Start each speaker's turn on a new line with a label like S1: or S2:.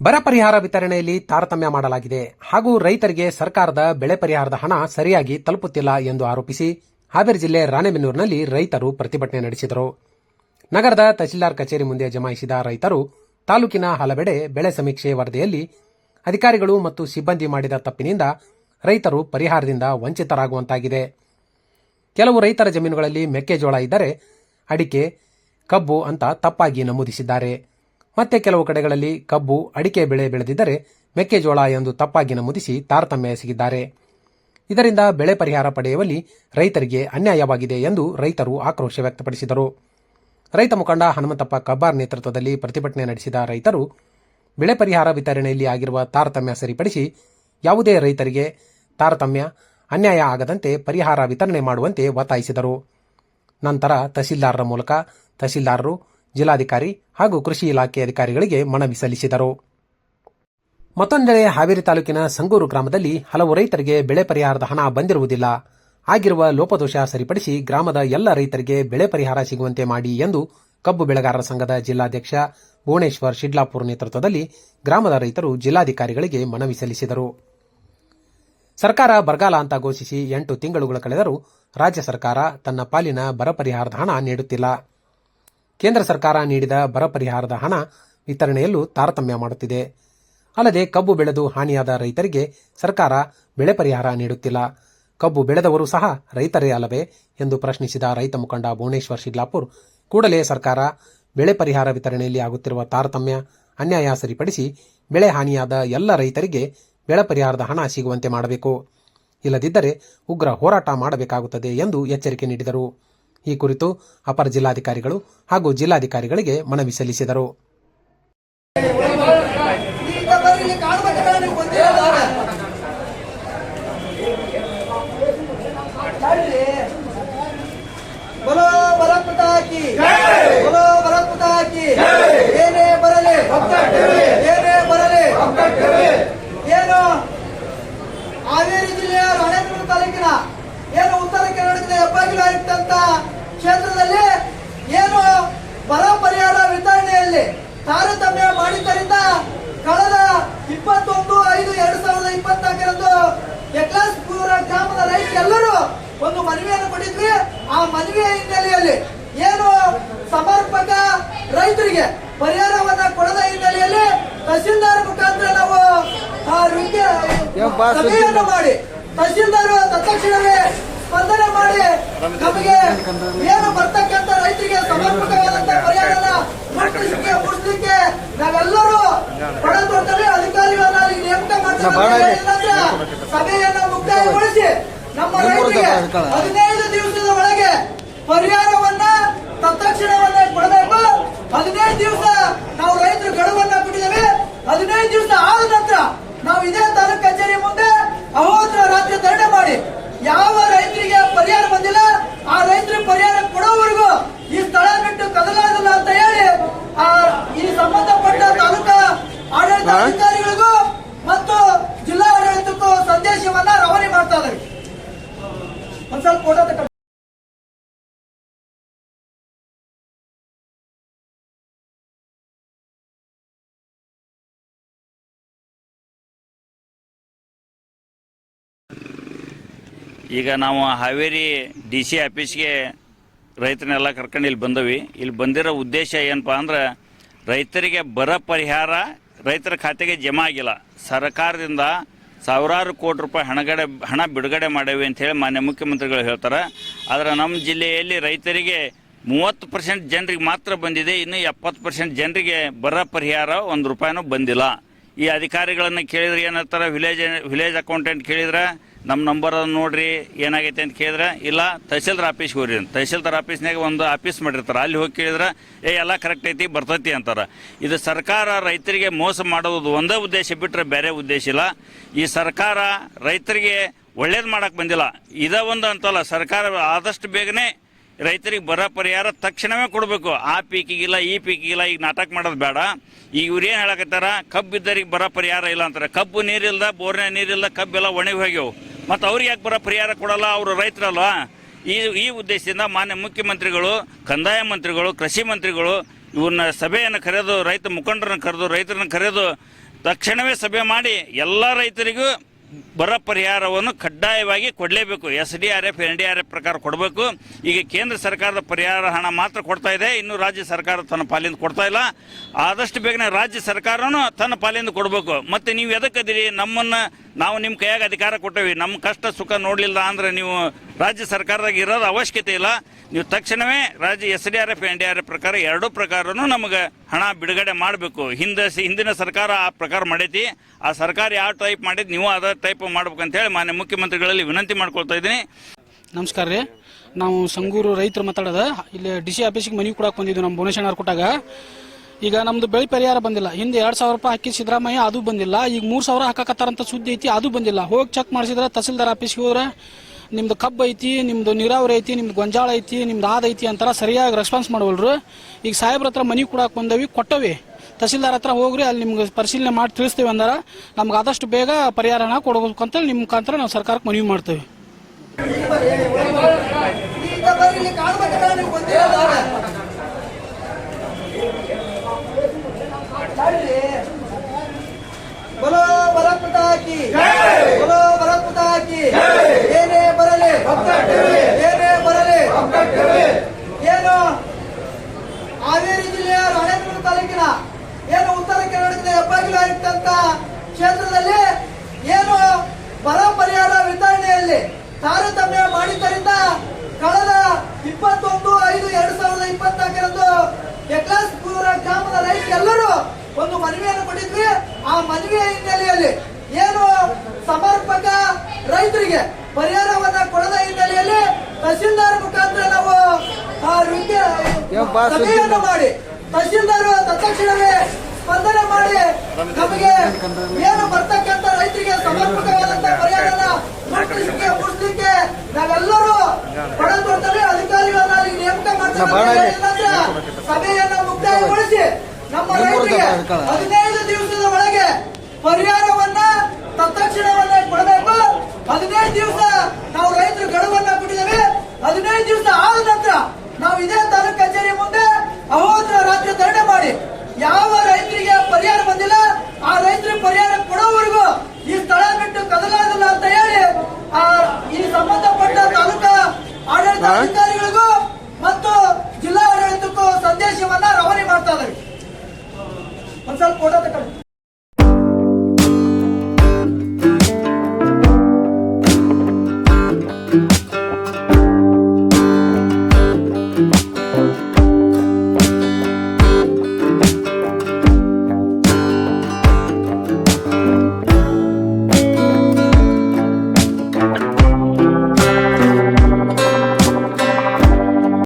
S1: ಬರ ಪರಿಹಾರ ವಿತರಣೆಯಲ್ಲಿ ತಾರತಮ್ಯ ಮಾಡಲಾಗಿದೆ ಹಾಗೂ ರೈತರಿಗೆ ಸರ್ಕಾರದ ಬೆಳೆ ಪರಿಹಾರದ ಹಣ ಸರಿಯಾಗಿ ತಲುಪುತ್ತಿಲ್ಲ ಎಂದು ಆರೋಪಿಸಿ ಹಾವೇರಿ ಜಿಲ್ಲೆ ರಾಣೆಬೆನ್ನೂರಿನಲ್ಲಿ ರೈತರು ಪ್ರತಿಭಟನೆ ನಡೆಸಿದರು. ನಗರದ ತಹಶೀಲ್ದಾರ್ ಕಚೇರಿ ಮುಂದೆ ಜಮಾಯಿಸಿದ ರೈತರು ತಾಲೂಕಿನ ಹಲವೆಡೆ ಬೆಳೆ ಸಮೀಕ್ಷೆ ವರದಿಯಲ್ಲಿ ಅಧಿಕಾರಿಗಳು ಮತ್ತು ಸಿಬ್ಬಂದಿ ಮಾಡಿದ ತಪ್ಪಿನಿಂದ ರೈತರು ಪರಿಹಾರದಿಂದ ವಂಚಿತರಾಗುವಂತಾಗಿದೆ. ಕೆಲವು ರೈತರ ಜಮೀನುಗಳಲ್ಲಿ ಮೆಕ್ಕೆಜೋಳ ಇದ್ದರೆ ಅಡಿಕೆ, ಕಬ್ಬು ಅಂತ ತಪ್ಪಾಗಿ ನಮೂದಿಸಿದ್ದಾರೆ. ಮತ್ತೆ ಕೆಲವು ಕಡೆಗಳಲ್ಲಿ ಕಬ್ಬು, ಅಡಿಕೆ ಬೆಳೆ ಬೆಳೆದಿದ್ದರೆ ಮೆಕ್ಕೆಜೋಳ ಎಂದು ತಪ್ಪಾಗಿ ನಮೂದಿಸಿ ತಾರತಮ್ಯ ಎಸಗಿದ್ದಾರೆ. ಇದರಿಂದ ಬೆಳೆ ಪರಿಹಾರ ಪಡೆಯುವಲ್ಲಿ ರೈತರಿಗೆ ಅನ್ಯಾಯವಾಗಿದೆ ಎಂದು ರೈತರು ಆಕ್ರೋಶ ವ್ಯಕ್ತಪಡಿಸಿದರು. ರೈತ ಮುಖಂಡ ಹನುಮಂತಪ್ಪ ಕಬ್ಬಾರ್ ನೇತೃತ್ವದಲ್ಲಿ ಪ್ರತಿಭಟನೆ ನಡೆಸಿದ ರೈತರು ಬೆಳೆ ಪರಿಹಾರ ವಿತರಣೆಯಲ್ಲಿ ಆಗಿರುವ ತಾರತಮ್ಯ ಸರಿಪಡಿಸಿ ಯಾವುದೇ ರೈತರಿಗೆ ತಾರತಮ್ಯ, ಅನ್ಯಾಯ ಆಗದಂತೆ ಪರಿಹಾರ ವಿತರಣೆ ಮಾಡುವಂತೆ ಒತ್ತಾಯಿಸಿದರು. ನಂತರ ತಹಸೀಲ್ದಾರರ ಮೂಲಕ ತಹಸೀಲ್ದಾರರು ಜಿಲ್ಲಾಧಿಕಾರಿ ಹಾಗೂ ಕೃಷಿ ಇಲಾಖೆ ಅಧಿಕಾರಿಗಳಿಗೆ ಮನವಿ ಸಲ್ಲಿಸಿದರು. ಮತ್ತೊಂದೆಡೆ ಹಾವೇರಿ ತಾಲೂಕಿನ ಸಂಗೂರು ಗ್ರಾಮದಲ್ಲಿ ಹಲವು ರೈತರಿಗೆ ಬೆಳೆ ಪರಿಹಾರದ ಹಣ ಬಂದಿರುವುದಿಲ್ಲ. ಆಗಿರುವ ಲೋಪದೋಷ ಸರಿಪಡಿಸಿ ಗ್ರಾಮದ ಎಲ್ಲ ರೈತರಿಗೆ ಬೆಳೆ ಪರಿಹಾರ ಸಿಗುವಂತೆ ಮಾಡಿ ಎಂದು ಕಬ್ಬು ಬೆಳೆಗಾರರ ಸಂಘದ ಜಿಲ್ಲಾಧ್ಯಕ್ಷ ಭುವನೇಶ್ವರ್ ಶಿಡ್ಲಾಪುರ್ ನೇತೃತ್ವದಲ್ಲಿ ಗ್ರಾಮದ ರೈತರು ಜಿಲ್ಲಾಧಿಕಾರಿಗಳಿಗೆ ಮನವಿ ಸಲ್ಲಿಸಿದರು. ಸರ್ಕಾರ ಬರಗಾಲ ಅಂತ ಘೋಷಿಸಿ ಎಂಟು ತಿಂಗಳುಗಳು ಕಳೆದರೂ ರಾಜ್ಯ ಸರ್ಕಾರ ತನ್ನ ಪಾಲಿನ ಬರ ಪರಿಹಾರದ ಹಣ ನೀಡುತ್ತಿಲ್ಲ. ಕೇಂದ್ರ ಸರ್ಕಾರ ನೀಡಿದ ಬರ ಪರಿಹಾರದ ಹಣ ವಿತರಣೆಯಲ್ಲೂ ತಾರತಮ್ಯ ಮಾಡುತ್ತಿದೆ. ಅಲ್ಲದೆ ಕಬ್ಬು ಬೆಳೆದು ಹಾನಿಯಾದ ರೈತರಿಗೆ ಸರ್ಕಾರ ಬೆಳೆ ಪರಿಹಾರ ನೀಡುತ್ತಿಲ್ಲ. ಕಬ್ಬು ಬೆಳೆದವರು ಸಹ ರೈತರೇ ಅಲ್ಲವೇ ಎಂದು ಪ್ರಶ್ನಿಸಿದ ರೈತ ಮುಖಂಡ ಭುವನೇಶ್ವರ್ ಶಿಡ್ಲಾಪುರ್ ಕೂಡಲೇ ಸರ್ಕಾರ ಬೆಳೆ ಪರಿಹಾರ ವಿತರಣೆಯಲ್ಲಿ ಆಗುತ್ತಿರುವ ತಾರತಮ್ಯ ಅನ್ಯಾಯ ಸರಿಪಡಿಸಿ ಬೆಳೆ ಹಾನಿಯಾದ ಎಲ್ಲ ರೈತರಿಗೆ ಬೆಳೆ ಪರಿಹಾರದ ಹಣ ಸಿಗುವಂತೆ ಮಾಡಬೇಕು. ಇಲ್ಲದಿದ್ದರೆ ಉಗ್ರ ಹೋರಾಟ ಮಾಡಬೇಕಾಗುತ್ತದೆ ಎಂದು ಎಚ್ಚರಿಕೆ ನೀಡಿದರು. ಈ ಕುರಿತು ಅಪರ ಜಿಲ್ಲಾಧಿಕಾರಿಗಳು ಹಾಗೂ ಜಿಲ್ಲಾಧಿಕಾರಿಗಳಿಗೆ ಮನವಿ ಸಲ್ಲಿಸಿದರು.
S2: ಏನೇ ಹಾವೇರಿ ಜಿಲ್ಲೆಯ ರಾಣೇಬೆನ್ನೂರು ತಾಲೂಕಿನ ಏನು ಉತ್ತರ ಕರ್ನಾಟಕದ ಹೆಬ್ಬಾಗಿಲು ಆಯುಕ್ತಂತ ಕ್ಷೇತ್ರದಲ್ಲಿ ಏನು ಬರ ಪರಿಹಾರ ವಿತರಣೆಯಲ್ಲಿ ತಾರತಮ್ಯ ಮಾಡಿದ್ದರಿಂದ ಕಳೆದ ಇಪ್ಪತ್ತೊಂದು ಐದು ಎರಡ್ ಸಾವಿರದ ಇಪ್ಪತ್ನಾಲ್ಕರಂದು ಯಕ್ಲಾಸ್ಪುರ ಗ್ರಾಮದ ರೈತರೆಲ್ಲರೂ ಒಂದು ಮನವಿಯನ್ನು ಕೊಟ್ಟಿದ್ವಿ. ಆ ಮನವಿಯ ಹಿನ್ನೆಲೆಯಲ್ಲಿ ಏನು ಸಮರ್ಪಕ ರೈತರಿಗೆ ಪರಿಹಾರವನ್ನ ಕೊಡದ ಹಿನ್ನೆಲೆಯಲ್ಲಿ ತಹಸೀಲ್ದಾರ್ ಮುಖಾಂತರ ನಾವು ಸಭೆಯನ್ನು ಮಾಡಿ ತಹಸೀಲ್ದಾರ್ ತಕ್ಷಣವೇ ಸ್ಪಂದನೆ ನಮಗೆ ಏನು ಬರ್ತಕ್ಕಂಥ ರೈತರಿಗೆ ಸಮರ್ಪಕವಾದಂತ ಪರಿಹಾರನ ಮುಟ್ಟಿಸ್ಲಿಕ್ಕೆ ಮುಟ್ಟಿಸಲಿಕ್ಕೆ ನಾವೆಲ್ಲರೂ ಪಡೆದುಕೊಳ್ತೇವೆ ಅಧಿಕಾರಿಗಳನ್ನ ಅಲ್ಲಿ ನೇಮಕ ಮಾಡ್ತಾರೆ ಸಭೆಯನ್ನ ಮುಕ್ತಾಯಗೊಳಿಸಿ ನಮ್ಮ ರೈತರಿಗೆ ಹದಿನೈದು ದಿವಸದ ಒಳಗೆ ಪರಿಹಾರವನ್ನ ತತ್ಕ್ಷಣವನ್ನ ಕೊಡಬೇಕು. ಹದಿನೈದು ದಿವಸ ನಾವು ರೈತರು ಗಡುವನ್ನ ಕೊಟ್ಟಿದ್ದೇವೆ. ಹದಿನೈದು ದಿವಸ ಆದ ನಂತರ ನಾವು ಇದೇ ತಾಲೂಕು ಕಚೇರಿ ಮುಂದೆ ಅಹೋತ್ರ ರಾತ್ರಿ ಧರಣಿ ಮಾಡಿ ಯಾವ ರೈತರಿಗೆ ಪರಿಹಾರ ಬಂದಿಲ್ಲ ಆ ರೈತರಿಗೆ ಪರಿಹಾರ ಕೊಡೋವರೆಗೂ ಈ ಸ್ಥಳ ಬಿಟ್ಟು ಕದಲಾಗಲ್ಲ ಅಂತ ಹೇಳಿ ಆ ಈ ಸಂಬಂಧಪಟ್ಟ ತಾಲೂಕಾ ಆಡಳಿತ ಅಧಿಕಾರಿಗಳಿಗೂ ಮತ್ತು ಜಿಲ್ಲಾ ಆಡಳಿತಕ್ಕೂ ಸಂದೇಶವನ್ನ ರವಾನೆ ಮಾಡ್ತಾ ಇದ್ದಾರೆ ಒಂದ್ ಸ್ವಲ್ಪ
S3: ಈಗ ನಾವು ಹಾವೇರಿ ಡಿ ಸಿ ಆಫೀಸ್ಗೆ ರೈತರನ್ನೆಲ್ಲ ಕರ್ಕೊಂಡು ಇಲ್ಲಿ ಬಂದವಿ. ಇಲ್ಲಿ ಬಂದಿರೋ ಉದ್ದೇಶ ಏನಪ್ಪ ಅಂದ್ರೆ ರೈತರಿಗೆ ಬರ ಪರಿಹಾರ ರೈತರ ಖಾತೆಗೆ ಜಮಾ ಆಗಿಲ್ಲ. ಸರ್ಕಾರದಿಂದ ಸಾವಿರಾರು ಕೋಟಿ ರೂಪಾಯಿ ಹಣಗಡೆ, ಹಣ ಬಿಡುಗಡೆ ಮಾಡೇವಿ ಅಂತೇಳಿ ಮಾನ್ಯ ಮುಖ್ಯಮಂತ್ರಿಗಳು ಹೇಳ್ತಾರೆ. ಆದರೆ ನಮ್ಮ ಜಿಲ್ಲೆಯಲ್ಲಿ ರೈತರಿಗೆ ಮೂವತ್ತು ಪರ್ಸೆಂಟ್ ಜನರಿಗೆ ಮಾತ್ರ ಬಂದಿದೆ, ಇನ್ನು ಎಪ್ಪತ್ತು ಪರ್ಸೆಂಟ್ ಜನರಿಗೆ ಬರ ಪರಿಹಾರ ಒಂದು ರೂಪಾಯಿನೂ ಬಂದಿಲ್ಲ. ಈ ಅಧಿಕಾರಿಗಳನ್ನು ಕೇಳಿದ್ರೆ ಏನಂತಾರೆ ವಿಲೇಜ್ ವಿಲೇಜ್ ಅಕೌಂಟೆಂಟ್ ಕೇಳಿದ್ರೆ ನಮ್ಮ ನಂಬರ್ ನೋಡ್ರಿ ಏನಾಗೈತೆ ಅಂತ ಕೇಳಿದ್ರೆ, ಇಲ್ಲ, ತಹಸೀಲ್ದಾರ್ ಆಫೀಸ್ಗೆ ಹೋಗ್ರಿ ಅಂತ. ತಹಸೀಲ್ದಾರ್ ಆಫೀಸ್ನಾಗ ಒಂದು ಆಫೀಸ್ ಮಾಡಿರ್ತಾರೆ. ಅಲ್ಲಿ ಹೋಗಿ ಕೇಳಿದ್ರೆ, ಏ, ಎಲ್ಲ ಕರೆಕ್ಟ್ ಐತಿ, ಬರ್ತೈತಿ ಅಂತಾರೆ. ಇದು ಸರ್ಕಾರ ರೈತರಿಗೆ ಮೋಸ ಮಾಡೋದು ಒಂದೇ ಉದ್ದೇಶ ಬಿಟ್ಟರೆ ಬೇರೆ ಉದ್ದೇಶ ಇಲ್ಲ. ಈ ಸರ್ಕಾರ ರೈತರಿಗೆ ಒಳ್ಳೇದು ಮಾಡಕ್ಕೆ ಬಂದಿಲ್ಲ. ಇದ ಒಂದು ಅಂತಲ್ಲ, ಸರ್ಕಾರ ಆದಷ್ಟು ಬೇಗನೆ ರೈತರಿಗೆ ಬರ ಪರಿಹಾರ ತಕ್ಷಣವೇ ಕೊಡಬೇಕು. ಆ ಪೀಕಿಗಿಲ್ಲ ಈ ಪೀಕಿಗಿಲ್ಲ ಈಗ ನಾಟಕ ಮಾಡೋದು ಬೇಡ. ಈಗ ಇವ್ರು ಏನು ಹೇಳಕತ್ತಾರ, ಕಬ್ಬು ಇದ್ದರಿಗೆ ಬರ ಪರಿಹಾರ ಇಲ್ಲ ಅಂತಾರೆ. ಕಬ್ಬು ನೀರಿಲ್ದ, ಬೋರ್ನೇ ನೀರಿಲ್ಲ ಕಬ್ಬೆಲ್ಲ ಒಣಗಿ ಹೋಗ್ಯವು. ಮತ್ತು ಅವ್ರಿಗೆ ಯಾಕೆ ಬರೋ ಪರಿಹಾರ ಕೊಡಲ್ಲ? ಅವರು ರೈತರಲ್ವಾ? ಈ ಈ ಉದ್ದೇಶದಿಂದ ಮಾನ್ಯ ಮುಖ್ಯಮಂತ್ರಿಗಳು, ಕಂದಾಯ ಮಂತ್ರಿಗಳು, ಕೃಷಿ ಮಂತ್ರಿಗಳು ಇವ್ರನ್ನ ಸಭೆಯನ್ನು ಕರೆದು, ರೈತ ಮುಖಂಡರನ್ನು ಕರೆದು, ರೈತರನ್ನು ಕರೆದು ತಕ್ಷಣವೇ ಸಭೆ ಮಾಡಿ ಎಲ್ಲ ರೈತರಿಗೂ ಬರ ಪರಿಹಾರವನ್ನು ಕಡ್ಡಾಯವಾಗಿ ಕೊಡಲೇಬೇಕು. S D R F, N D R F ಪ್ರಕಾರ ಕೊಡಬೇಕು. ಈಗ ಕೇಂದ್ರ ಸರ್ಕಾರದ ಪರಿಹಾರ ಹಣ ಮಾತ್ರ ಕೊಡ್ತಾ ಇದೆ. ಇನ್ನು ರಾಜ್ಯ ಸರ್ಕಾರ ತನ್ನ ಪಾಲಿಂದ ಕೊಡ್ತಾ ಇಲ್ಲ. ಆದಷ್ಟು ಬೇಗನೆ ರಾಜ್ಯ ಸರ್ಕಾರನೂ ತನ್ನ ಪಾಲಿಂದ ಕೊಡಬೇಕು. ಮತ್ತೆ ನೀವು ಎದಕ್ಕದಿರಿ ನಮ್ಮನ್ನ ನಾವು ನಿಮ್ಮ ಕೈಯಾಗ ಅಧಿಕಾರ ಕೊಟ್ಟೇವಿ. ನಮ್ಮ ಕಷ್ಟ, ಸುಖ ನೋಡಲಿಲ್ಲ ಅಂದ್ರೆ ನೀವು ರಾಜ್ಯ ಸರ್ಕಾರದಾಗ ಇರೋದು ಅವಶ್ಯಕತೆ ಇಲ್ಲ. ನೀವು ತಕ್ಷಣವೇ ರಾಜ್ಯ S D R F, N D R F ಪ್ರಕಾರ ಎರಡೂ ಪ್ರಕಾರನೂ ನಮಗೆ ಹಣ ಬಿಡುಗಡೆ ಮಾಡಬೇಕು. ಹಿಂದೆ ಹಿಂದಿನ ಸರ್ಕಾರ ಆ ಪ್ರಕಾರ ಮಾಡೈತಿ. ಆ ಸರ್ಕಾರ ಯಾವ ಟೈಪ್ ಮಾಡಿದ್ ನೀವು ಅದ ಟೈಪ್ ಮಾಡ್ಬೇಕಂತೇಳಿ ಮಾನ್ಯ ಮುಖ್ಯಮಂತ್ರಿಗಳಲ್ಲಿ ವಿನಂತಿ ಮಾಡ್ಕೊಳ್ತಾ ಇದ್ದೀನಿ.
S4: ನಮಸ್ಕಾರ ರೀ. ನಾವು ಸಂಗೂರು ರೈತರು ಮಾತಾಡೋದು. ಇಲ್ಲಿ ಡಿ ಸಿ ಆಫೀಸಿಗೆ ಮನವಿ ಕೊಡಕ್ಕೆ ಬಂದಿದ್ದು ನಮ್ಮ ಭುವನೇಶ್ವರ ಕೊಟ್ಟಾಗ. ಈಗ ನಮ್ದು ಬೆಳೆ ಪರಿಹಾರ ಬಂದಿಲ್ಲ. ಹಿಂದೆ ಎರಡ್ ಸಾವಿರ ರೂಪಾಯಿ ಹಾಕಿ ಸಿದ್ದರಾಮಯ್ಯ ಅದು ಬಂದಿಲ್ಲ. ಈಗ ಮೂರ್ ಸಾವಿರ ಹಾಕಕತ್ತಾರಂತ ಸುದ್ದಿ ಐತಿ, ಅದು ಬಂದಿಲ್ಲ. ಹೋಗಿ ಚೆಕ್ ಮಾಡಿಸಿದ್ರೆ ತಹಸೀಲ್ದಾರ್ ಆಫೀಸ್ಗೆ ಹೋದ್ರೆ ನಿಮ್ದು ಕಬ್ಬು ಐತಿ, ನಿಮ್ದು ನೀರಾವರಿ ಐತಿ, ನಿಮ್ದು ಗೊಂಜಾಳ ಐತಿ, ನಿಮ್ದು ಆದ ಐತಿ ಅಂತಾರ ಸರಿಯಾಗಿ ರೆಸ್ಪಾನ್ಸ್ ಮಾಡುವಲ್ರು. ಈಗ ಸಾಹೇಬ್ರ ಹತ್ರ ಮನಿ ಕೊಡಕ್ಕೆ ಬಂದವಿ, ಕೊಟ್ಟವಿ. ತಹಸೀಲ್ದಾರ್ ಹತ್ರ ಹೋಗ್ರಿ, ಅಲ್ಲಿ ನಿಮ್ಗೆ ಪರಿಶೀಲನೆ ಮಾಡಿ ತಿಳಿಸ್ತೀವಿ ಅಂದ್ರೆ. ನಮ್ಗೆ ಆದಷ್ಟು ಬೇಗ ಪರಿಹಾರನ ಕೊಡಬೇಕು ಅಂತೇಳಿ ನಿಮ್ಮ ಮುಖಾಂತರ ನಾವು ಸರ್ಕಾರಕ್ಕೆ ಮನವಿ ಮಾಡ್ತೇವೆ
S2: ಈಗ ಬರ್ರಿ ಇಲ್ಲಿ ಕಾಣ್ಬೇಕಲ್ಲ ನೀವು ಬಂದಿರೋದಾಗ ತಡ್ರಿ. ಬಲೋ ಬಲಪುಟ ಹಾಕಿ ಬಲೋ ಬಲಪುಟ ಹಾಕಿ ಏನೇ ಬರಲಿ ಏನೇ ಬರಲಿ ಏನು ಹಾವೇರಿ ಜಿಲ್ಲೆಯ ರಾಣೇಬೆನ್ನೂರು ತಾಲೂಕಿನ ಏನು ಉತ್ತರ ಕರ್ನಾಟಕದ ಹೆಬ್ಬಾಗಿಲು ಆಗಿರ್ತಂತ ಕ್ಷೇತ್ರದಲ್ಲಿ ಏನು ಬರ ಪರಿಹಾರ ವಿತರಣೆಯಲ್ಲಿ ತಾರತಮ್ಯ ಮಾಡಿದ್ದರಿಂದ ಕಳೆದ ಇಪ್ಪತ್ತೊಂದು ಐದು ಎರಡ್ ಸಾವಿರದ ಇಪ್ಪತ್ನಾಲ್ಕರಂದು ಯಕ್ಲಾಸ್ಪುರ ಗ್ರಾಮದ ರೈತರೆಲ್ಲರೂ ಒಂದು ಮನವಿಯನ್ನು ಕೊಟ್ಟಿದ್ವಿ ಆ ಮನವಿಯ ಹಿನ್ನೆಲೆಯಲ್ಲಿ ಏನು ಸಮರ್ಪಕ ರೈತರಿಗೆ ಪರಿಹಾರವನ್ನ ಕೊಡದ ಹಿನ್ನೆಲೆಯಲ್ಲಿ ತಹಸೀಲ್ದಾರ್ ಮುಖಾಂತರ ನಾವು ಸಭೆಯನ್ನು ಮಾಡಿ ತಹಸೀಲ್ದಾರ್ ತಕ್ಷಣವೇ ಸ್ಪಂದನೆ ಮಾಡಿ ನಮಗೆ ಏನು ಬರ್ತಕ್ಕಂತ ರೈತರಿಗೆ ಸಮರ್ಪಕವಾದಂತ ಪರಿಹಾರನ ಮುಟ್ಟಿಸ್ಲಿಕ್ಕೆ ಮುಟ್ಟಿಸ್ಲಿಕ್ಕೆ ನಾವೆಲ್ಲರೂ ಪಣ ಅಧಿಕಾರಿಗಳನ್ನ ನೇಮಕ ಮಾಡ್ತೇವೆ ಸಭೆಯನ್ನು ಮುಕ್ತಾಯಗೊಳಿಸಿ ನಮ್ಮ ರೈತರಿಗೆ ಹದಿನೈದು ದಿವಸದ ಒಳಗೆ ಪರಿಹಾರವನ್ನ ತತ್ಕ್ಷಣವನ್ನ ಕೊಡಬೇಕು. ಹದಿನೈದು ದಿವಸ ನಾವು ರೈತರು ಗಡುವನ್ನ ಕೊಟ್ಟಿದ್ದೇವೆ. ಹದಿನೈದು ದಿವಸ ಆದ ನಂತರ ನಾವು ಇದೇ ತಾಲೂಕು ಕಚೇರಿ ಮುಂದೆ ಅಹೋತ್ರ ರಾತ್ರಿ ತರಣೆ ಮಾಡಿ ಯಾವ ರೈತರಿಗೆ ಪರಿಹಾರ ಬಂದಿಲ್ಲ ಆ ರೈತರಿಗೆ ಪರಿಹಾರ ಕೊಡೋವರೆಗೂ ಈ ಸ್ಥಳ ಬಿಟ್ಟು ಕದಲಾಗಲ್ಲ ಅಂತ ಹೇಳಿ ಆ ಈ ಸಂಬಂಧಪಟ್ಟ ತಾಲೂಕಾ ಆಡಳಿತ